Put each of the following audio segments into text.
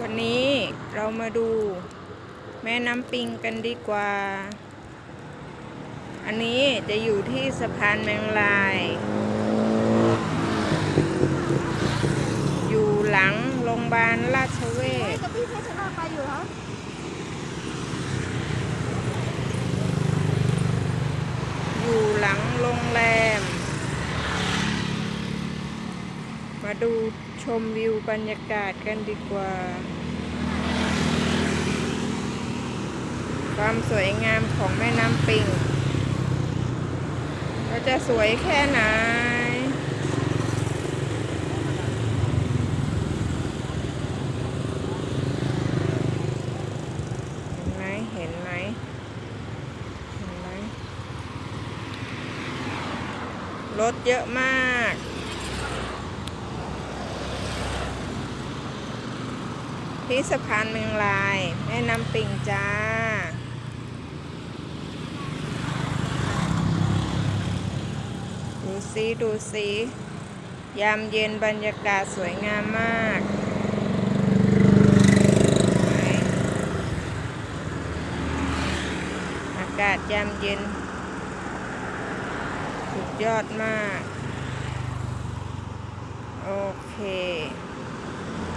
วันนี้เรามาดูแม่น้ำปิงกันดีกว่า อันนี้จะอยู่ที่สะพานแมงลาย อยู่หลังโรงพยาบาลราชเวชกับพี่เพชรนาไปอยู่แล้วอยู่หลังโรงแรม มาดูชมวิวบรรยากาศกันดีกว่า ความสวยงามของแม่น้ำปิงว่าจะสวยแค่ไหนเห็นไหมเห็นไหมเห็นไหมรถเยอะมาก ที่สะพานเมืองลาย แม่น้ำปิงจ้า ดูสิดูสิยามเย็นบรรยากาศสวยงามมากอากาศยามเย็น สุดยอดมาก โอเค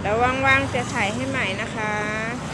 แล้วว่างๆจะถ่ายให้ใหม่นะคะ